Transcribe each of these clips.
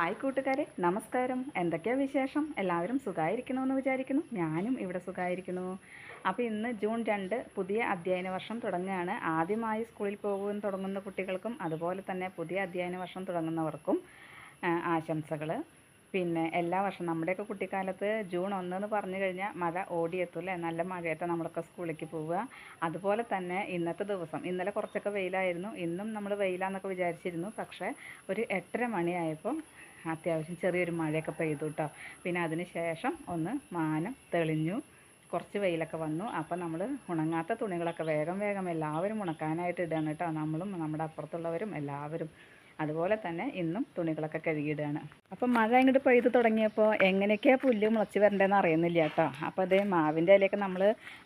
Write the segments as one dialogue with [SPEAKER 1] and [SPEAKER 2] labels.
[SPEAKER 1] Hi കൂട്ടുകാരെ നമസ്കാരം. എന്തൊക്കെയാ വിശേഷം? എല്ലാവരും സുഖമായിരിക്കണമെന്ന് വിചാരിക്കുന്നു. ഞാനും ഇവിടെ സുഖമായിരിക്കുന്നു അപ്പോൾ ഇന്ന് ജൂൺ രണ്ട് പുതിയ അധ്യയന വർഷം തുടങ്ങുകയാണ്. ആദ്യമായി സ്കൂളിൽ പോകുവാൻ തുടങ്ങുന്ന കുട്ടികൾക്കും അതുപോലെ തന്നെ പുതിയ അധ്യയന വർഷം തുടങ്ങുന്നവർക്കും ആശംസകൾ പിന്നെ എല്ലാ വർഷം നമ്മുടെയൊക്കെ കുട്ടിക്കാലത്ത് ജൂൺ ഒന്നെന്ന് പറഞ്ഞു കഴിഞ്ഞാൽ മഴ ഓടിയെത്തൂല്ലേ നല്ല മഴയത്ത് നമ്മളൊക്കെ സ്കൂളിലേക്ക് പോവുക. അതുപോലെ തന്നെ ഇന്നത്തെ ദിവസം ഇന്നലെ കുറച്ചൊക്കെ വെയിലായിരുന്നു. ഇന്നും നമ്മൾ വെയിലാന്നൊക്കെ വിചാരിച്ചിരുന്നു. പക്ഷേ ഒരു എട്ടര മണിയായപ്പോൾ അത്യാവശ്യം ചെറിയൊരു മഴയൊക്കെ പെയ്തു കേട്ടോ പിന്നെ അതിന് ശേഷം ഒന്ന് മാനം തെളിഞ്ഞു. കുറച്ച് വെയിലൊക്കെ വന്നു. അപ്പം നമ്മൾ ഉണങ്ങാത്ത തുണികളൊക്കെ വേഗം വേഗം എല്ലാവരും ഉണക്കാനായിട്ട് ഇടുകയാണ് കേട്ടോ. നമ്മളും നമ്മുടെ അപ്പുറത്തുള്ളവരും എല്ലാവരും. അതുപോലെ തന്നെ ഇന്നും തുണികളൊക്കെ കഴുകിയിടുകയാണ്. അപ്പം മഴ ഇങ്ങോട്ട് പെയ്ത് തുടങ്ങിയപ്പോൾ എങ്ങനെയൊക്കെയാണ് പുല്ല് മുളച്ച് വരേണ്ടതെന്ന് അറിയുന്നില്ല കേട്ടോ. അപ്പോൾ അതേ മാവിന്റെ ഇലയൊക്കെ നമ്മൾ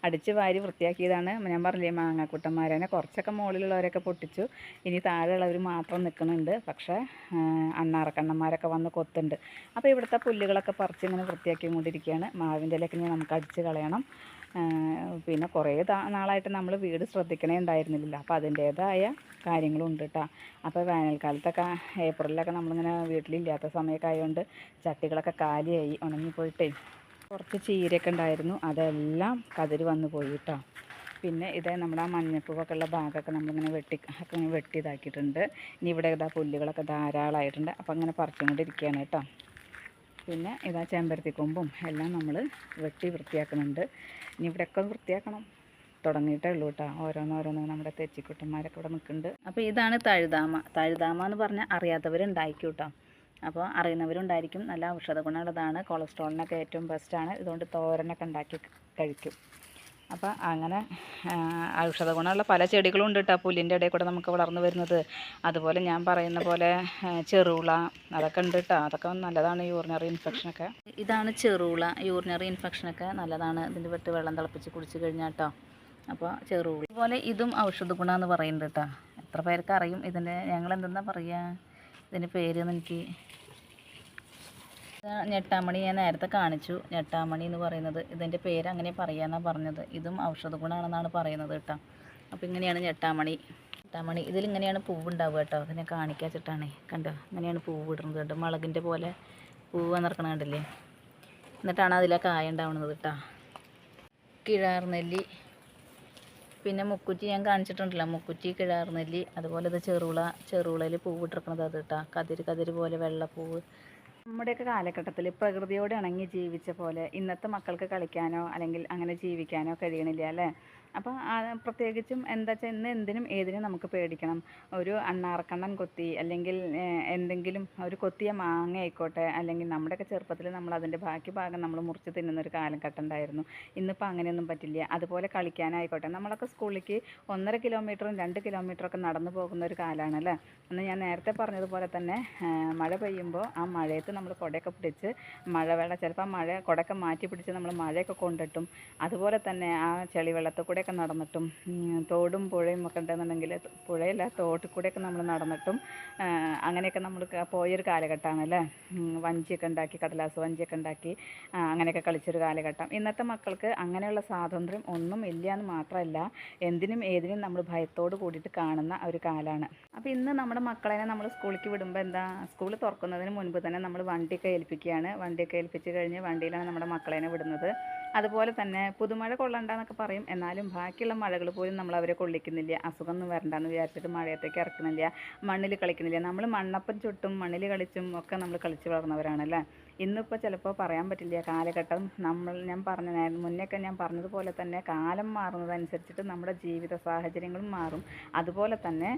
[SPEAKER 1] അടിച്ച് വാരി വൃത്തിയാക്കിയതാണ്. ഞാൻ പറഞ്ഞില്ലേ മാങ്ങാക്കൂട്ടന്മാരനെ കുറച്ചൊക്കെ മുകളിലുള്ളവരൊക്കെ പൊട്ടിച്ചു. ഇനി താഴെയുള്ളവർ മാത്രം നിൽക്കുന്നുണ്ട് പക്ഷേ അണ്ണാറക്കണ്ണന്മാരൊക്കെ വന്ന് കൊത്തുണ്ട് അപ്പോൾ ഇവിടുത്തെ പുല്ലുകളൊക്കെ പറിച്ച് ഇങ്ങനെ വൃത്തിയാക്കി കൊണ്ടിരിക്കുകയാണ് മാവിന്റെ ഇലയൊക്കെ ഇനി നമുക്ക് അടിച്ച് കളയണം. പിന്നെ കുറേ നാളായിട്ട് നമ്മൾ വീട് ശ്രദ്ധിക്കണേ ഉണ്ടായിരുന്നില്ല അപ്പോൾ അതിന്റേതായ കാര്യങ്ങളുണ്ട് കേട്ടോ അപ്പോൾ വേനൽക്കാലത്തൊക്കെ ഏപ്രിലൊക്കെ നമ്മളിങ്ങനെ വീട്ടിലില്ലാത്ത സമയമൊക്കെ ആയതുകൊണ്ട് ചട്ടികളൊക്കെ കാലിയായി ഉണങ്ങിപ്പോയിട്ടേ കുറച്ച് ചീരയൊക്കെ ഉണ്ടായിരുന്നു. അതെല്ലാം കതിര് വന്നു പോയി കേട്ടോ പിന്നെ ഇത് നമ്മുടെ ആ മഞ്ഞപ്പൂവൊക്കെ ഉള്ള ഭാഗമൊക്കെ നമ്മളിങ്ങനെ വെട്ടി ഒക്കെ വെട്ടി ഇതാക്കിയിട്ടുണ്ട് ഇനി ഇവിടെ ഇതാ പുല്ലുകളൊക്കെ ധാരാളമായിട്ടുണ്ട് അപ്പോൾ അങ്ങനെ പറിച്ചുകൊണ്ടിരിക്കുകയാണ് കേട്ടോ പിന്നെ ഇതാ ചെമ്പരത്തിക്കൊമ്പും എല്ലാം നമ്മൾ വെട്ടി വൃത്തിയാക്കുന്നുണ്ട്. ഇനി ഇവിടെയൊക്കെ വൃത്തിയാക്കണം. തുടങ്ങിയിട്ടേ ഉള്ളൂ കേട്ടോ. ഓരോന്നോരോന്ന് നമ്മുടെ തെച്ചിക്കുട്ടന്മാരൊക്കെ ഇവിടെ നിൽക്കുന്നുണ്ട്. അപ്പോൾ ഇതാണ് തഴുതാമ. തഴുതാമ എന്ന് പറഞ്ഞാൽ അറിയാത്തവരുണ്ടായിരിക്കും കേട്ടോ. അപ്പോൾ അറിയുന്നവരുണ്ടായിരിക്കും. നല്ല ഔഷധ ഗുണമുള്ളതാണ് കൊളസ്ട്രോളിനൊക്കെ ഏറ്റവും ബെസ്റ്റാണ് ഇതുകൊണ്ട് തോരനൊക്കെ ഉണ്ടാക്കി കഴിക്കും. അപ്പോൾ അങ്ങനെ ഔഷധ ഗുണമുള്ള പല ചെടികളും ഉണ്ട് കേട്ടോ പുല്ലിന്റെ ഇടയിൽ കൂടെ നമുക്ക് വളർന്നു വരുന്നത്. അതുപോലെ ഞാൻ പറയുന്ന പോലെ ചെറുള അതൊക്കെ ഉണ്ട് കേട്ടോ അതൊക്കെ നല്ലതാണ് യൂറിനറി ഇൻഫെക്ഷനൊക്കെ ഇതാണ് ചെറുള. യൂറിനറി ഇൻഫെക്ഷനൊക്കെ നല്ലതാണ്. ഇതിന്റെ വെട്ട് വെള്ളം തിളപ്പിച്ച് കുടിച്ച് കഴിഞ്ഞാൽ കേട്ടോ അപ്പോൾ ചെറുള. അതുപോലെ ഇതും ഔഷധ ഗുണമെന്ന് പറയുന്നുണ്ട് കേട്ടോ എത്ര പേർക്ക് അറിയും ഇതിന്റെ ഞങ്ങൾ എന്തെന്നാ പറയുക ഇതിന്റെ പേര് എനിക്ക് ഞെട്ടാമണി ഞാൻ നേരത്തെ കാണിച്ചു. ഞെട്ടാമണി എന്ന് പറയുന്നത് ഇതിന്റെ പേര് അങ്ങനെ പറയാമെന്നാണ് പറഞ്ഞത്. ഇതും ഔഷധ ഗുണമാണെന്നാണ് പറയുന്നത് കേട്ടോ. അപ്പോൾ ഇങ്ങനെയാണ് ഞെട്ടാമണി. ഞെട്ടാമണി ഇതിലിങ്ങനെയാണ് പൂവ് ഉണ്ടാവുക കേട്ടോ അതിനെ കാണിക്കാച്ചിട്ടാണേ കണ്ടോ? ഇങ്ങനെയാണ് പൂവ് ഇടുന്നത് കേട്ടോ. മുളകിന്റെ പോലെ പൂവ് വന്നിറക്കണ കണ്ടില്ലേ? എന്നിട്ടാണ് അതിലെ കായ ഉണ്ടാവുന്നത് കേട്ടോ. കിഴാർനെല്ലി. പിന്നെ മുക്കുറ്റി ഞാൻ കാണിച്ചിട്ടുണ്ടല്ലോ. മുക്കുറ്റി കിഴാർനെല്ലി അതുപോലെ ഇത് ചെറുള ചെറുളയിൽ പൂവിട്ടിരിക്കണത് അത് കേട്ടോ. കതിര് കതിര് പോലെ വെള്ളപ്പൂവ് നമ്മുടെയൊക്കെ കാലഘട്ടത്തിൽ പ്രകൃതിയോട് ഇണങ്ങി ജീവിച്ച പോലെ ഇന്നത്തെ മക്കൾക്ക് കളിക്കാനോ അല്ലെങ്കിൽ അങ്ങനെ ജീവിക്കാനോ കഴിയണില്ല അല്ലേ? അപ്പോൾ പ്രത്യേകിച്ചും എന്താ വെച്ചാൽ ഇന്ന് എന്തിനും ഏതിനും നമുക്ക് പേടിക്കണം. ഒരു അണ്ണാർക്കണ്ണൻ കൊത്തി അല്ലെങ്കിൽ എന്തെങ്കിലും ഒരു കൊത്തിയ മാങ്ങ ആയിക്കോട്ടെ അല്ലെങ്കിൽ നമ്മുടെയൊക്കെ ചെറുപ്പത്തിൽ നമ്മൾ അതിന്റെ ബാക്കി ഭാഗം നമ്മൾ മുറിച്ച് തിന്നുന്ന ഒരു കാലഘട്ടം ഉണ്ടായിരുന്നു. ഇന്നിപ്പോൾ അങ്ങനെയൊന്നും പറ്റില്ല. അതുപോലെ കളിക്കാനായിക്കോട്ടെ. നമ്മളൊക്കെ സ്കൂളിലേക്ക് ഒന്നര കിലോമീറ്ററും രണ്ട് കിലോമീറ്ററൊക്കെ നടന്നു പോകുന്ന ഒരു കാലമാണല്ലേ അന്ന് ഞാൻ നേരത്തെ പറഞ്ഞതുപോലെ തന്നെ മഴ പെയ്യുമ്പോൾ ആ മഴയത്ത് നമ്മൾ കുടയൊക്കെ പിടിച്ച് മഴവെള്ളം ചിലപ്പോൾ മഴ കുടയൊക്കെ മാറ്റി പിടിച്ച് നമ്മൾ മഴയൊക്കെ കൊണ്ടിട്ടും. അതുപോലെ തന്നെ ആ ചെളിവെള്ളത്തിൽ കൂടെയൊക്കെ നടന്നിട്ടും തോടും പുഴയും ഒക്കെ ഉണ്ടെന്നുണ്ടെങ്കിൽ പുഴയല്ല തോട്ടിൽ കൂടെയൊക്കെ നമ്മൾ നടന്നിട്ടും അങ്ങനെയൊക്കെ നമ്മൾ പോയൊരു കാലഘട്ടമാണ് അല്ലേ? വഞ്ചിയൊക്കെ ഉണ്ടാക്കി കടലാസ് വഞ്ചിയൊക്കെ ഉണ്ടാക്കി അങ്ങനെയൊക്കെ കളിച്ചൊരു കാലഘട്ടം. ഇന്നത്തെ മക്കൾക്ക് അങ്ങനെയുള്ള സ്വാതന്ത്ര്യം ഒന്നും ഇല്ല എന്ന് മാത്രമല്ല എന്തിനും ഏതിനും നമ്മൾ ഭയത്തോട് കൂടിയിട്ട് കാണുന്ന ഒരു കാലമാണ്. അപ്പോൾ ഇന്ന് നമ്മുടെ മക്കളെ നമ്മൾ സ്കൂളിലേക്ക് വിടുമ്പോൾ എന്താ സ്കൂൾ തുറക്കുന്നതിന് മുൻപ് തന്നെ നമ്മൾ വണ്ടിയൊക്കെ ഏൽപ്പിക്കുകയാണ്. വണ്ടിയൊക്കെ ഏൽപ്പിച്ച് കഴിഞ്ഞ് വണ്ടിയിലാണ് നമ്മുടെ മക്കളെ വിടുന്നത്. അതുപോലെ തന്നെ പുതുമഴ കൊള്ളണ്ടെന്നൊക്കെ പറയും. എന്നാലും ബാക്കിയുള്ള മഴകൾ പോലും നമ്മൾ അവരെ കൊള്ളിക്കുന്നില്ല. അസുഖമൊന്നും വരണ്ടെന്ന് വിചാരിച്ചിട്ട് മഴയത്തേക്ക് ഇറക്കുന്നില്ല. മണ്ണിൽ കളിക്കുന്നില്ല. നമ്മൾ മണ്ണപ്പം ചുട്ടും മണ്ണിൽ കളിച്ചും ഒക്കെ നമ്മൾ കളിച്ച് വളർന്നവരാണല്ലേ? ഇന്നിപ്പോൾ ചിലപ്പോൾ പറയാൻ പറ്റില്ല. കാലഘട്ടം നമ്മൾ ഞാൻ പറഞ്ഞ മുന്നേക്കെ ഞാൻ പറഞ്ഞതുപോലെ തന്നെ കാലം മാറുന്നതനുസരിച്ചിട്ട് നമ്മുടെ ജീവിത സാഹചര്യങ്ങളും മാറും. അതുപോലെ തന്നെ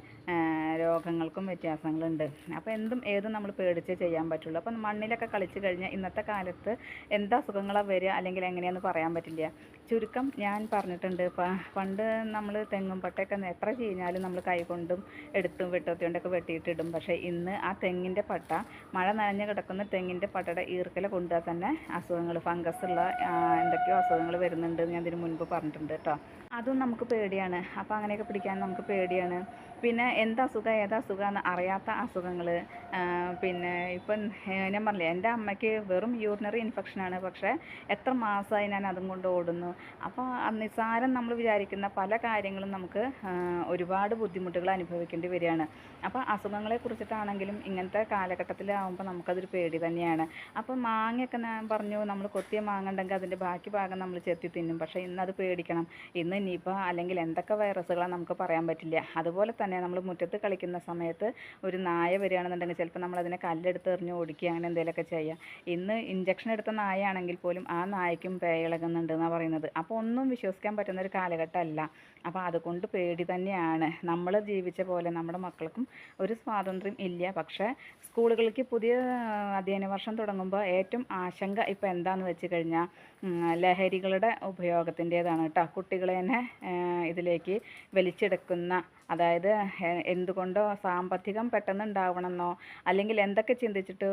[SPEAKER 1] രോഗങ്ങൾക്കും വ്യത്യാസങ്ങളുണ്ട്. അപ്പോൾ എന്തും ഏതും നമ്മൾ പേടിച്ചേ ചെയ്യാൻ പറ്റുള്ളൂ. അപ്പം മണ്ണിലൊക്കെ കളിച്ച് കഴിഞ്ഞാൽ ഇന്നത്തെ കാലത്ത് എന്താ അസുഖങ്ങളാണ് വരിക അല്ലെങ്കിൽ എങ്ങനെയാണെന്ന് പറയാൻ പറ്റില്ല. ചുരുക്കം ഞാൻ പറഞ്ഞിട്ടുണ്ട് പണ്ട് നമ്മൾ തെങ്ങും പട്ടയൊക്കെ എത്ര ചീഞ്ഞാലും നമ്മൾ കൈകൊണ്ടും എടുത്തും വെട്ടത്തിക്കൊണ്ടൊക്കെ വെട്ടിയിട്ടിടും. പക്ഷേ ഇന്ന് ആ തെങ്ങിന്റെ പട്ട മഴ നനഞ്ഞ് കിടക്കുന്ന തെങ്ങിന്റെ പട്ടയുടെ ഈർക്കല കൊണ്ടുപോകാൻ തന്നെ അസുഖങ്ങൾ ഫംഗസ് ഉള്ള എന്തൊക്കെയോ അസുഖങ്ങൾ വരുന്നുണ്ട് ഞാൻ ഇതിന് മുൻപ് പറഞ്ഞിട്ടുണ്ട് കേട്ടോ. അതും നമുക്ക് പേടിയാണ്. അപ്പോൾ അങ്ങനെയൊക്കെ പിടിക്കാൻ നമുക്ക് പേടിയാണ്. പിന്നെ എന്താ അസുഖം ഏതാ അസുഖമെന്ന് അറിയാത്ത അസുഖങ്ങൾ പിന്നെ ഇപ്പം ഞാൻ പറഞ്ഞില്ലേ എന്റെ അമ്മയ്ക്ക് വെറും യൂറിനറി ഇൻഫെക്ഷനാണ് പക്ഷേ എത്ര മാസമായി ഞാൻ അതും കൊണ്ട് ഓടുന്നു. അപ്പോൾ നിസ്സാരം നമ്മൾ വിചാരിക്കുന്ന പല കാര്യങ്ങളും നമുക്ക് ഒരുപാട് ബുദ്ധിമുട്ടുകൾ അനുഭവിക്കേണ്ടി വരികയാണ്. അപ്പോൾ അസുഖങ്ങളെ കുറിച്ചിട്ടാണെങ്കിലും ഇങ്ങനത്തെ കാലഘട്ടത്തിലാവുമ്പോൾ നമുക്കതൊരു പേടി തന്നെയാണ്. അപ്പോൾ മാങ്ങയൊക്കെ ഞാൻ പറഞ്ഞു നമ്മൾ കൊത്തിയ മാങ്ങ ഉണ്ടെങ്കിൽ അതിന്റെ ബാക്കി ഭാഗം നമ്മൾ ചെത്തി തിന്നും. പക്ഷേ ഇന്നത് പേടിക്കണം. ഇന്ന് നിപ അല്ലെങ്കിൽ എന്തൊക്കെ വൈറസുകളാണ് നമുക്ക് പറയാൻ പറ്റില്ല. അതുപോലെ തന്നെ നമ്മൾ മുറ്റത്ത് കളിക്കുന്ന സമയത്ത് ഒരു നായ വരികയാണെന്നുണ്ടെങ്കിൽ ചിലപ്പോൾ നമ്മൾ അതിനെ കല്ലെടുത്ത് എറിഞ്ഞ് ഓടിക്കുക അങ്ങനെ എന്തെങ്കിലുമൊക്കെ ചെയ്യാം. ഇന്ന് ഇഞ്ചക്ഷൻ എടുത്ത നായയാണെങ്കിൽ പോലും ആ നായക്കും പേയിളകുന്നുണ്ട് എന്നാണ് പറയുന്നത്. അപ്പോൾ ഒന്നും വിശ്വസിക്കാൻ പറ്റുന്ന ഒരു കാലഘട്ടമല്ല. അപ്പോൾ അതുകൊണ്ട് പേടി തന്നെയാണ്. നമ്മൾ ജീവിച്ച പോലെ നമ്മുടെ മക്കൾക്കും ഒരു സ്വാതന്ത്ര്യം ഇല്ല. പക്ഷേ സ്കൂളുകൾക്ക് പുതിയ അധ്യയന വർഷം തുടങ്ങുമ്പോൾ ഏറ്റവും ആശങ്ക ഇപ്പോൾ എന്താണെന്ന് വെച്ച് കഴിഞ്ഞാൽ ലഹരികളുടെ ഉപയോഗത്തിന്റേതാണ് കേട്ടോ. കുട്ടികളെ തന്നെ ഇതിലേക്ക് വലിച്ചെടുക്കുന്ന അതായത് എന്തുകൊണ്ടോ സാമ്പത്തികം പെട്ടെന്ന് ഉണ്ടാവണമെന്നോ അല്ലെങ്കിൽ എന്തൊക്കെ ചിന്തിച്ചിട്ട്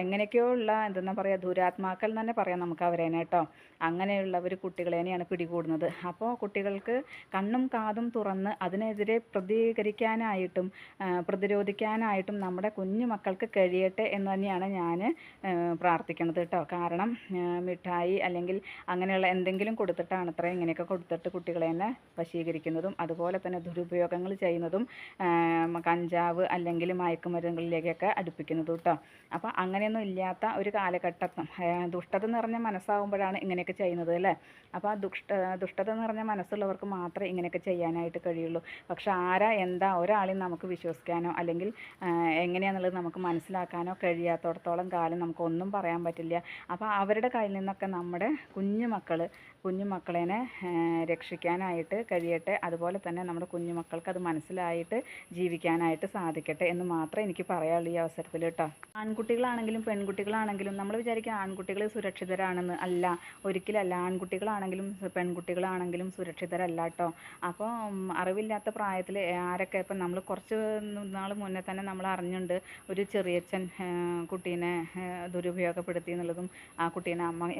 [SPEAKER 1] എങ്ങനെയൊക്കെയോ ഉള്ള എന്തെന്നാ പറയുക ദുരാത്മാക്കൾ തന്നെ പറയാം നമുക്ക് അവരേനെ കേട്ടോ. അങ്ങനെയുള്ളവർ കുട്ടികളേനെയാണ് പിടികൂടുന്നത്. അപ്പോൾ കുട്ടികൾക്ക് കണ്ണും കാതും തുറന്ന് അതിനെതിരെ പ്രതികരിക്കാനായിട്ടും പ്രതിരോധിക്കാനായിട്ടും നമ്മുടെ കുഞ്ഞു മക്കൾക്ക് കഴിയട്ടെ എന്ന് തന്നെയാണ് ഞാൻ പ്രാർത്ഥിക്കുന്നത് കേട്ടോ. കാരണം മിഠായി അല്ലെങ്കിൽ അങ്ങനെയുള്ള എന്തെങ്കിലും കൊടുത്തിട്ടാണ് അത്ര ഇങ്ങനെയൊക്കെ കൊടുത്തിട്ട് കുട്ടികളെ തന്നെ വശീകരിക്കുന്നതും അതുപോലെ തന്നെ ദുരുപയോഗങ്ങൾ ചെയ്യുന്നതും കഞ്ചാവ് അല്ലെങ്കിൽ മയക്കുമരുന്നുകളിലേക്കൊക്കെ അടുപ്പിക്കുന്നതും കേട്ടോ അപ്പോൾ അങ്ങനെയൊന്നും ഇല്ലാത്ത ഒരു കാലഘട്ടം ദുഷ്ടത നിറഞ്ഞ മനസ്സാവുമ്പോഴാണ് ഇങ്ങനെയൊക്കെ ചെയ്യുന്നത് അല്ലേ? അപ്പോൾ ആ ദുഷ്ട ദുഷ്ടത നിറഞ്ഞ മനസ്സുള്ളവർക്ക് മാത്രമേ ഇങ്ങനെയൊക്കെ ചെയ്യാനായിട്ട് കഴിയുള്ളൂ. പക്ഷെ ആരാ എന്താ ഒരാളെയും നമുക്ക് വിശ്വസിക്കാനോ അല്ലെങ്കിൽ എങ്ങനെയാണെന്നുള്ളത് നമുക്ക് മനസ്സിലാക്കാനോ കഴിയാത്തോടത്തോളം കാലം നമുക്കൊന്നും പറയാൻ പറ്റില്ല. അപ്പോൾ അവരുടെ കയ്യിൽ നിന്നൊക്കെ നമ്മുടെ കുഞ്ഞു മക്കൾ കുഞ്ഞു മക്കളേനെ ആ, രക്ഷിക്കാനായിട്ട് കഴിയട്ടെ. അതുപോലെ തന്നെ നമ്മുടെ കുഞ്ഞു മക്കൾക്ക് അത് മനസ്സിലായിട്ട് ജീവിക്കാനായിട്ട് സാധിക്കട്ടെ എന്ന് മാത്രം എനിക്ക് പറയാനുള്ളൂ ഈ അവസരത്തിൽ കേട്ടോ. ആൺകുട്ടികളാണെങ്കിലും പെൺകുട്ടികളാണെങ്കിലും നമ്മൾ വിചാരിക്കുക ആൺകുട്ടികൾ സുരക്ഷിതരാണെന്ന് അല്ല. ഒരിക്കലല്ല ആൺകുട്ടികളാണെങ്കിലും പെൺകുട്ടികളാണെങ്കിലും സുരക്ഷിതരല്ല കേട്ടോ. അപ്പോൾ അറിവില്ലാത്ത പ്രായത്തിൽ ആരൊക്കെ ഇപ്പം നമ്മൾ കുറച്ച് നാൾ മുന്നേ തന്നെ നമ്മൾ അറിഞ്ഞുണ്ട്. ഒരു ചെറിയച്ഛൻ കുട്ടീനെ ദുരുപയോഗപ്പെടുത്തി എന്നുള്ളതും ആ കുട്ടീനെ അമ്മ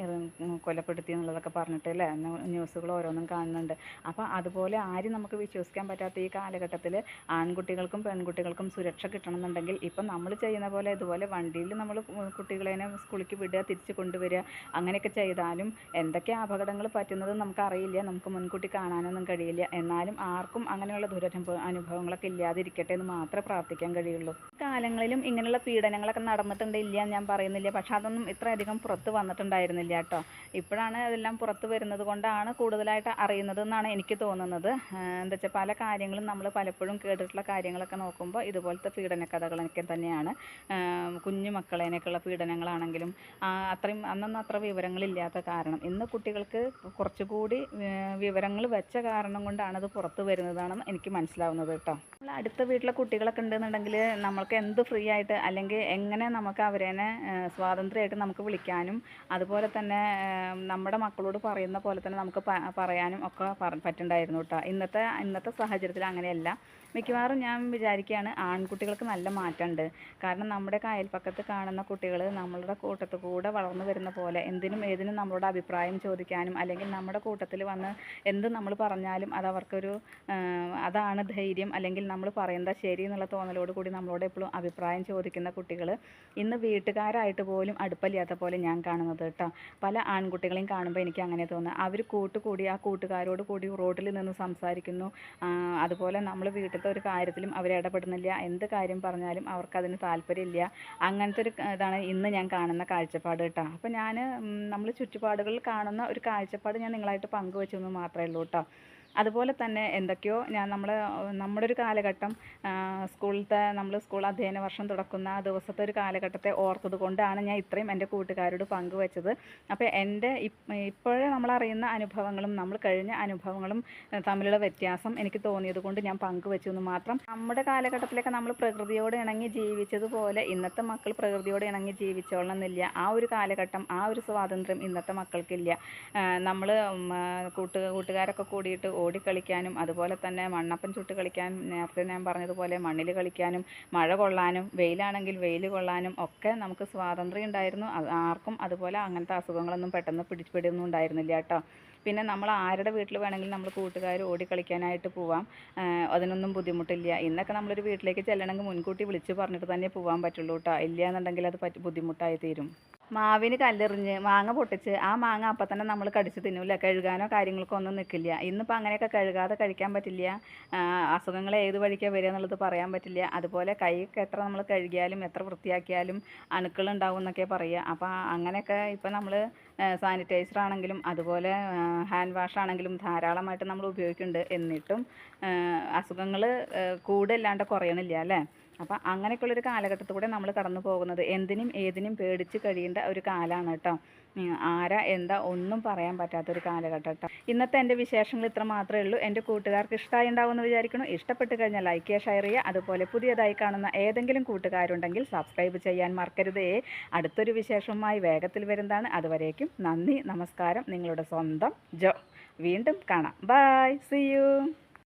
[SPEAKER 1] കൊലപ്പെടുത്തി എന്നുള്ളതൊക്കെ പറഞ്ഞിട്ട് അല്ലേ? ന്യൂസുകൾ ഓരോന്നും കാണുന്നുണ്ട്. അപ്പോൾ അതുപോലെ ആരും നമുക്ക് വിശ്വസിക്കാൻ പറ്റാത്ത ഈ കാലഘട്ടത്തിൽ ആൺകുട്ടികൾക്കും പെൺകുട്ടികൾക്കും സുരക്ഷ കിട്ടണമെന്നുണ്ടെങ്കിൽ ഇപ്പം നമ്മൾ ചെയ്യുന്ന പോലെ ഇതുപോലെ വണ്ടിയിൽ നമ്മൾ കുട്ടികളെ സ്കൂളിലേക്ക് വിടുക തിരിച്ച് കൊണ്ടുവരിക അങ്ങനെയൊക്കെ ചെയ്താലും എന്തൊക്കെ അപകടങ്ങൾ പറ്റുന്നത് നമുക്കറിയില്ല നമുക്ക് മുൻകൂട്ടി കാണാനൊന്നും കഴിയില്ല. എന്നാലും ആർക്കും അങ്ങനെയുള്ള ദുരനുഭവ അനുഭവങ്ങളൊക്കെ ഇല്ലാതിരിക്കട്ടെ എന്ന് മാത്രമേ പ്രാർത്ഥിക്കാൻ കഴിയുള്ളൂ. കാലങ്ങളിലും ഇങ്ങനെയുള്ള പീഡനങ്ങളൊക്കെ നടന്നിട്ടുണ്ട് ഇല്ല ഞാൻ പറയുന്നില്ല. പക്ഷെ അതൊന്നും ഇത്രയധികം പുറത്ത് വന്നിട്ടുണ്ടായിരുന്നില്ല കേട്ടോ. ഇപ്പോഴാണ് അതെല്ലാം പുറത്ത് വരുന്നത്. കൊണ്ടാണ് കൂടുതലായിട്ട് അറിയുന്നത് എന്നാണ് എനിക്ക് തോന്നുന്നത്. എന്താ വെച്ചാൽ പല കാര്യങ്ങളും നമ്മൾ പലപ്പോഴും കേട്ടിട്ടുള്ള കാര്യങ്ങളൊക്കെ നോക്കുമ്പോൾ ഇതുപോലത്തെ പീഡന കഥകളൊക്കെ തന്നെയാണ്. കുഞ്ഞു മക്കളേനൊക്കെയുള്ള പീഡനങ്ങളാണെങ്കിലും അത്രയും അന്നൊന്നും അത്ര വിവരങ്ങളില്ലാത്ത കാരണം. ഇന്ന് കുട്ടികൾക്ക് കുറച്ചുകൂടി വിവരങ്ങൾ വെച്ച കാരണം കൊണ്ടാണ് അത് പുറത്ത് വരുന്നതാണെന്ന് എനിക്ക് മനസ്സിലാവുന്നത് കേട്ടോ. നമ്മൾ അടുത്ത വീട്ടിലെ കുട്ടികളൊക്കെ ഉണ്ടെന്നുണ്ടെങ്കിൽ നമ്മൾക്ക് എന്ത് ഫ്രീ ആയിട്ട് അല്ലെങ്കിൽ എങ്ങനെ നമുക്ക് അവരേനെ സ്വാതന്ത്ര്യമായിട്ട് നമുക്ക് വിളിക്കാനും അതുപോലെ തന്നെ നമ്മുടെ മക്കളോട് പറയുന്ന പോലെ തന്നെ നമുക്ക് പറയാനും ഒക്കെ പറ പറ്റുണ്ടായിരുന്നു കേട്ടോ ഇന്നത്തെ ഇന്നത്തെ സാഹചര്യത്തിൽ അങ്ങനെയല്ല. മിക്കവാറും ഞാൻ വിചാരിക്കുകയാണ് ആൺകുട്ടികൾക്ക് നല്ല മാറ്റമുണ്ട് കാരണം നമ്മുടെ അയൽപ്പക്കത്ത് കാണുന്ന കുട്ടികൾ നമ്മളുടെ കൂട്ടത്തിൽ കൂടെ വളർന്നു വരുന്ന പോലെ എന്തിനും ഏതിനും നമ്മളോട് അഭിപ്രായം ചോദിക്കാനും അല്ലെങ്കിൽ നമ്മുടെ കൂട്ടത്തിൽ വന്ന് എന്ത് നമ്മൾ പറഞ്ഞാലും അത് അവർക്കൊരു അതാണ് ധൈര്യം അല്ലെങ്കിൽ നമ്മൾ പറയുന്നത് ശരി എന്നുള്ള തോന്നലോട് കൂടി നമ്മളോട് എപ്പോഴും അഭിപ്രായം ചോദിക്കുന്ന കുട്ടികൾ ഇന്ന് വീട്ടുകാരായിട്ട് പോലും അടുപ്പമില്ലാത്ത പോലെ ഞാൻ കാണുന്നത് കേട്ടോ പല ആൺകുട്ടികളെയും കാണുമ്പോൾ എനിക്ക് അങ്ങനെ തോന്നുന്നത് അവർ കൂട്ടുകൂടി ആ കൂട്ടുകാരോട് കൂടി റോഡിൽ നിന്ന് സംസാരിക്കുന്നു. അതുപോലെ നമ്മൾ വീട്ടിലത്തെ ഒരു കാര്യത്തിലും അവർ ഇടപെടുന്നില്ല. എന്ത് കാര്യം പറഞ്ഞാലും അവർക്കതിന് താല്പര്യമില്ല. അങ്ങനത്തെ ഒരു ഇതാണ് ഇന്ന് ഞാൻ കാണുന്ന കാഴ്ചപ്പാട് കേട്ടോ. അപ്പോൾ ഞാൻ നമ്മൾ ചുറ്റുപാടുകളിൽ കാണുന്ന ഒരു കാഴ്ചപ്പാട് ഞാൻ നിങ്ങളായിട്ട് പങ്കുവെച്ചു എന്ന് മാത്രമേ ഉള്ളൂ കേട്ടോ. അതുപോലെ തന്നെ എന്തൊക്കെയോ ഞാൻ നമ്മൾ നമ്മുടെ ഒരു കാലഘട്ടം സ്കൂളിലത്തെ നമ്മൾ സ്കൂൾ അധ്യയന വർഷം തുടക്കുന്ന ആ ദിവസത്തെ ഒരു കാലഘട്ടത്തെ ഓർത്തത് കൊണ്ടാണ് ഞാൻ ഇത്രയും എന്റെ കൂട്ടുകാരോട് പങ്കുവച്ചത് അപ്പോൾ എന്റെ ഇപ്പോഴേ നമ്മളറിയുന്ന അനുഭവങ്ങളും നമ്മൾ കഴിഞ്ഞ അനുഭവങ്ങളും തമ്മിലുള്ള വ്യത്യാസം എനിക്ക് തോന്നിയത് കൊണ്ട് ഞാൻ പങ്കുവച്ചു എന്ന് മാത്രം. നമ്മുടെ കാലഘട്ടത്തിലൊക്കെ നമ്മൾ പ്രകൃതിയോട് ഇണങ്ങി ജീവിച്ചതുപോലെ ഇന്നത്തെ മക്കൾ പ്രകൃതിയോട് ഇണങ്ങി ജീവിച്ചോളണം എന്നില്ല. ആ ഒരു കാലഘട്ടം ആ ഒരു സ്വാതന്ത്ര്യം ഇന്നത്തെ മക്കൾക്കില്ല. നമ്മൾ കൂട്ട് കൂട്ടുകാരൊക്കെ കൂടിയിട്ട് ഓടിക്കളിക്കാനും അതുപോലെ തന്നെ മണ്ണപ്പം ചുട്ട് കളിക്കാനും നേരത്തെ ഞാൻ പറഞ്ഞതുപോലെ മണ്ണിൽ കളിക്കാനും മഴ കൊള്ളാനും വെയിലാണെങ്കിൽ വെയിൽ കൊള്ളാനും ഒക്കെ നമുക്ക് സ്വാതന്ത്ര്യം ഉണ്ടായിരുന്നു. ആർക്കും അതുപോലെ അങ്ങനത്തെ അസുഖങ്ങളൊന്നും പെട്ടെന്ന് പിടിപ്പെടുന്നു ഉണ്ടായിരുന്നില്ല കേട്ടോ. പിന്നെ നമ്മൾ ആരുടെ വീട്ടിൽ വേണമെങ്കിലും നമ്മൾ കൂട്ടുകാർ ഓടിക്കളിക്കാനായിട്ട് പോവാം. അതിനൊന്നും ബുദ്ധിമുട്ടില്ല. ഇന്നൊക്കെ നമ്മളൊരു വീട്ടിലേക്ക് ചെല്ലണമെങ്കിൽ മുൻകൂട്ടി വിളിച്ച് പറഞ്ഞിട്ട് തന്നെ പോവാൻ പറ്റുള്ളൂ കേട്ടോ. ഇല്ല എന്നുണ്ടെങ്കിൽ അത് ബുദ്ധിമുട്ടായി തീരും. മാവിന് കല്ലെറിഞ്ഞ് മാങ്ങ പൊട്ടിച്ച് ആ മാങ്ങ അപ്പം തന്നെ നമ്മൾ കടിച്ച് തിന്നൂല കഴുകാനോ കാര്യങ്ങൾക്കോ ഒന്നും നിൽക്കില്ല. ഇന്നിപ്പോൾ അങ്ങനെയൊക്കെ കഴുകാതെ കഴിക്കാൻ പറ്റില്ല. അസുഖങ്ങൾ ഏത് വഴിക്കാണ് വരിക എന്നുള്ളത് പറയാൻ പറ്റില്ല. അതുപോലെ കൈയൊക്കെ എത്ര നമ്മൾ കഴുകിയാലും എത്ര വൃത്തിയാക്കിയാലും അണുക്കൾ ഉണ്ടാവും എന്നൊക്കെ പറയുക. അപ്പോൾ അങ്ങനെയൊക്കെ ഇപ്പം നമ്മൾ സാനിറ്റൈസർ ആണെങ്കിലും അതുപോലെ ഹാൻഡ് വാഷ് ആണെങ്കിലും ധാരാളമായിട്ട് നമ്മൾ ഉപയോഗിക്കുന്നുണ്ട്. എന്നിട്ടും അസുഖങ്ങൾ കൂടല്ലാണ്ട് കുറയണില്ല അല്ലേ? അപ്പം അങ്ങനെയൊക്കെയുള്ളൊരു കാലഘട്ടത്തിലൂടെ നമ്മൾ കടന്നു പോകുന്നത്. എന്തിനും ഏതിനും പേടിച്ച് കഴിയേണ്ട ഒരു കാലമാണ് കേട്ടോ. ആരാ എന്താ ഒന്നും പറയാൻ പറ്റാത്തൊരു കാലഘട്ടം കേട്ടോ. ഇന്നത്തെ എന്റെ വിശേഷങ്ങൾ ഇത്ര മാത്രമേ ഉള്ളൂ. എന്റെ കൂട്ടുകാർക്ക് ഇഷ്ടമായി ഉണ്ടാവുമെന്ന് വിചാരിക്കുന്നു. ഇഷ്ടപ്പെട്ട് കഴിഞ്ഞാൽ ലൈക്ക് ചെയ്യുക ഷെയർ ചെയ്യുക. അതുപോലെ പുതിയതായി കാണുന്ന ഏതെങ്കിലും കൂട്ടുകാരുണ്ടെങ്കിൽ സബ്സ്ക്രൈബ് ചെയ്യാൻ മറക്കരുതേ. അടുത്തൊരു വിശേഷവുമായി വേഗത്തിൽ വരുന്നതാണ്. അതുവരേക്കും നന്ദി നമസ്കാരം. നിങ്ങളുടെ സ്വന്തം ജോ. വീണ്ടും കാണാം. By C U